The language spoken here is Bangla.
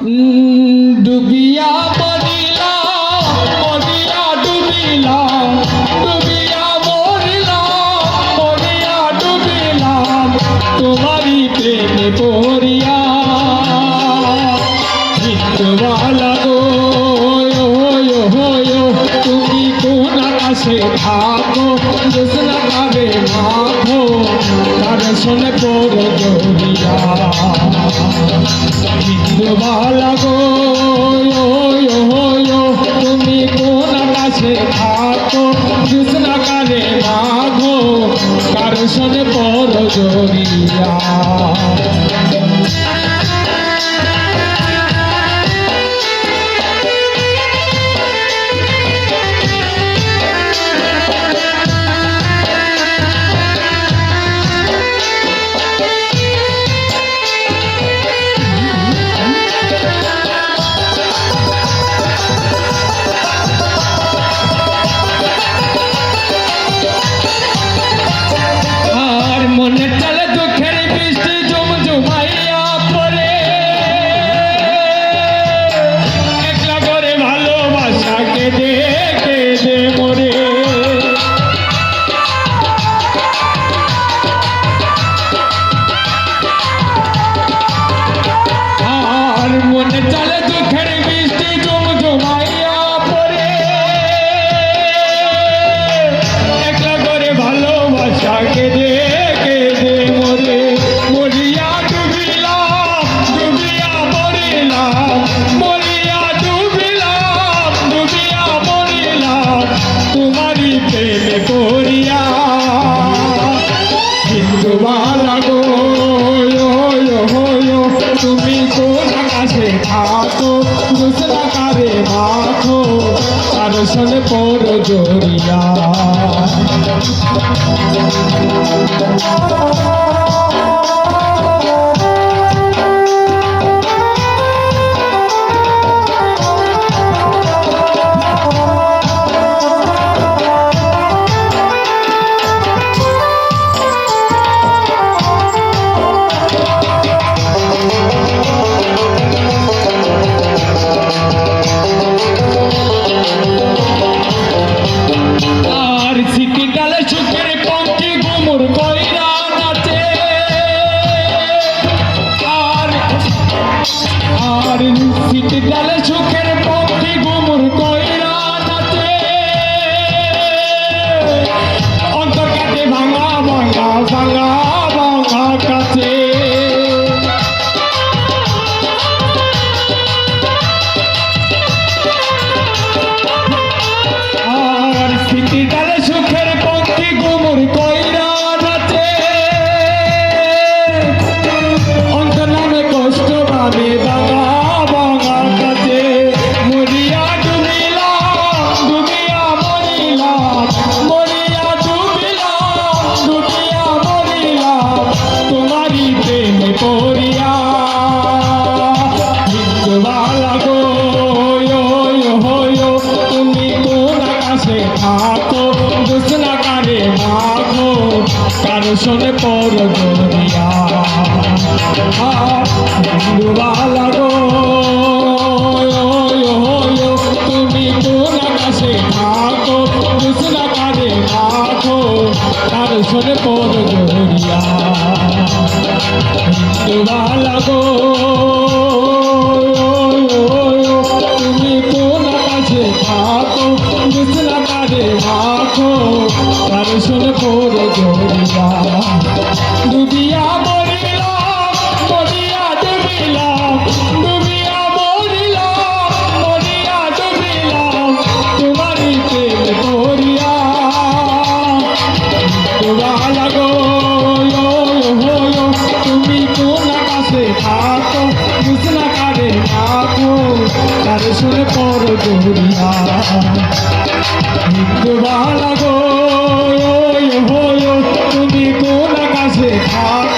ডুবিয়া মরিলাম মরিয়া ডুবিলাম ডুবিয়া মরিলাম মরিয়া ডুবিলাম তোমারই প্রেমে পড়িয়া। জিতওয়ালা গো তুমি কোন আকাশে থাকো জোসনা কারে মাখো, তার শোনে পড়ো জড়িয়া জোসনা কারে মাখো তার শোনে পড়ো জড়িয়া পড়িয়া হিন্দু বালা গো তুমি কোন আকাশে থাকো, দুসরা কারে মাখো তার সনে পর জড়িয়া ডালে সুখের পঙ্কি ও, ও, তুমি কোন আকাশে থাকো? দুসনা কারে মাখো কারও শোনে পর গরিয়া হিন্দুবালা গো কারে মাখো তার শুনে পড়ে জড়িয়া ডুবিয়া মরিলাম মরিয়া ডুবিলাম ডুবিয়া আসুন পর গরিয়া বালা তুমি কোন আকাশে খা